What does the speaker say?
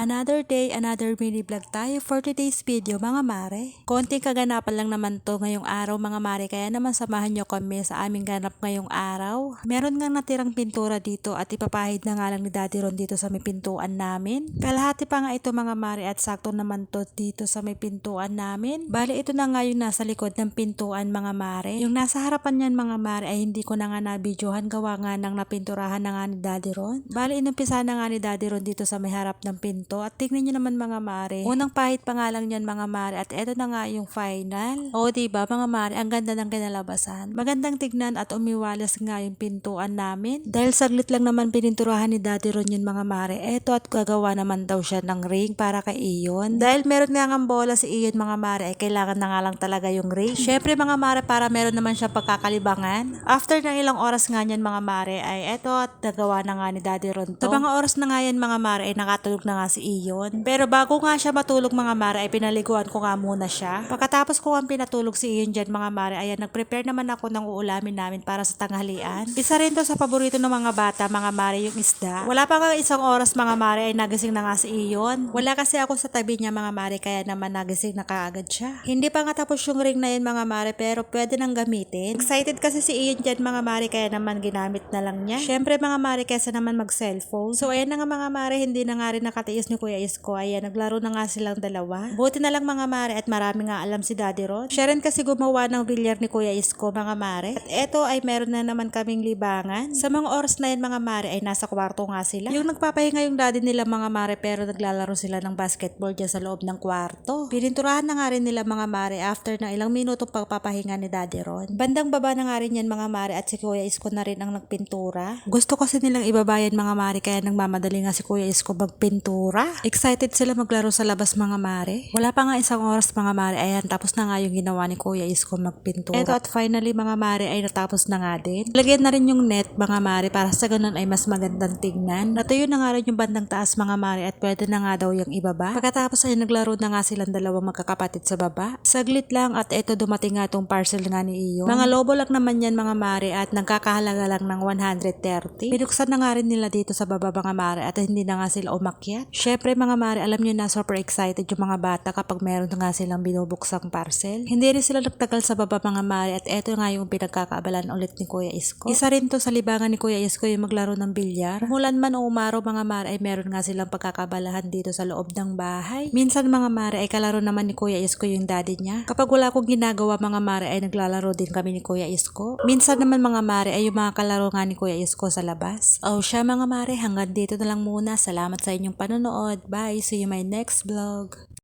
Another day, another mini vlog tayo for today's video mga mare. Konting kaganapan lang naman to ngayong araw mga mare kaya naman samahan nyo kami sa aming ganap ngayong araw. Meron nga natirang pintura dito at ipapahid na nga lang ni Daddy Ron dito sa may pintuan namin. Kalahati pa nga ito mga mare at sakto naman to dito sa may pintuan namin. Bali ito na nga yung nasa likod ng pintuan mga mare. Yung nasa harapan niyan mga mare ay hindi ko na nga nabidyohan gawa nga ng napinturahan na nga ni Daddy Ron. Bali inumpisa na nga ni Daddy Ron dito sa may harap ng pinto at tignan nyo naman mga mare. Unang pahit pa nga lang yan mga mare at eto na nga yung final. O diba mga mare, ang ganda ng kinalabasan. Magandang tignan at umiwalas nga yung pintuan namin. Dahil saglit lang naman pininturahan ni Daddy Ron yun mga mare. Eto at gagawa naman daw siya ng ring para kay Iyon. Dahil meron nga ng bola si Iyon mga mare ay kailangan na nga lang talaga yung ring. Syempre mga mare para meron naman siya pagkakalibangan. After ng ilang oras nga niyan mga mare ay eto at nagawa na nga ni Daddy Ron to. Sa mga oras na nga yan mga mare ay nakatulog na nga si Iyon. Pero bago nga siya matulog mga mare ay pinaliguan ko nga muna siya. Pagkatapos ko nga pinatulog si Iyon dyan mga mare ayan nag-prepare naman ako ng uulamin namin para sa tanghalian. Isa rin to sa paborito ng mga bata mga mare yung isda. Wala pa nga isang oras mga mare ay nagising na nga si Iyon. Wala kasi ako sa tabi niya mga mare kaya naman nagising na kaagad siya. Hindi pa nga tapos yung ring na yun mga mare pero pwede nang gamitin. Excited kasi si Iyon dyan mga mare kaya naman ginamit na lang niya. Syempre mga mare kesa naman mag-cellphone. So ayan na nga mga mare hindi na nga rin nakatiis ni Kuya Isko. Ayan naglaro na nga silang dalawa. Buti na lang mga mare at marami nga alam si Daddy Ron. Siya rin kasi gumawa ng bilyar ni Kuya Isko mga mare. At eto ay meron na naman kaming libangan. Sa mga oras na yun mga mare ay nasa kwarto nga sila. Yung nagpapahinga yung daddy nila mga mare pero naglalaro sila ng basketball dyan sa loob ng kwarto. Pininturahan na nga rin nila mga mare after ng ilang minutong pagpapahinga ni Daddy Ron. Bandang baba na nga rin yan mga mare at si Kuya Isko na rin ang nagpintura. Gusto kasi nilang ibabayan mga mare kaya nagmamadali nga si Kuya Isko magpintura. Excited sila maglaro sa labas mga mare. Wala pa nga isang oras mga mare ayan tapos na nga yung ginawa ni Kuya Isko magpintura. Eto at finally mga mare ay natapos na nga din. Lagyan na rin yung net mga mare para sa ganun ay mas magandang tingnan. Natuyo na nga rin yung bandang taas mga mare at pwede na nga daw yung ibaba. Pagkatapos ay naglaro na nga silang dalawang magkakapatid sa baba. Saglit lang at eto dumating nga tong parcel nga ni Iyo. Mga lobo lang naman yan mga mare at nagkakahalaga lang ng 130. Pinuksan na nga rin nila dito sa baba mga mare at hindi na nga sila umakyat. Syempre mga mare alam nyo na super excited yung mga bata kapag meron nga silang binubuksang parcel. Hindi rin sila nagtagal sa baba mga mare at eto nga yung pinagkakaabalan ulit ni Kuya Isko. Isa rin to sa libangan ni Kuya Isko yung maglaro ng bilyar. Mulan man o umaraw mga mare ay meron nga silang pagkakabalahan dito sa loob ng bahay. Minsan mga mare ay kalaro naman ni Kuya Isko yung daddy niya. Kapag wala akong ginagawa mga mare ay naglalaro din kami ni Kuya Isko. Minsan naman mga mare ay yung mga kalaro nga ni Kuya Isko sa labas. O siya mga mare hanggang dito na lang muna. Salamat sa inyong panonood. Bye! See you my next vlog.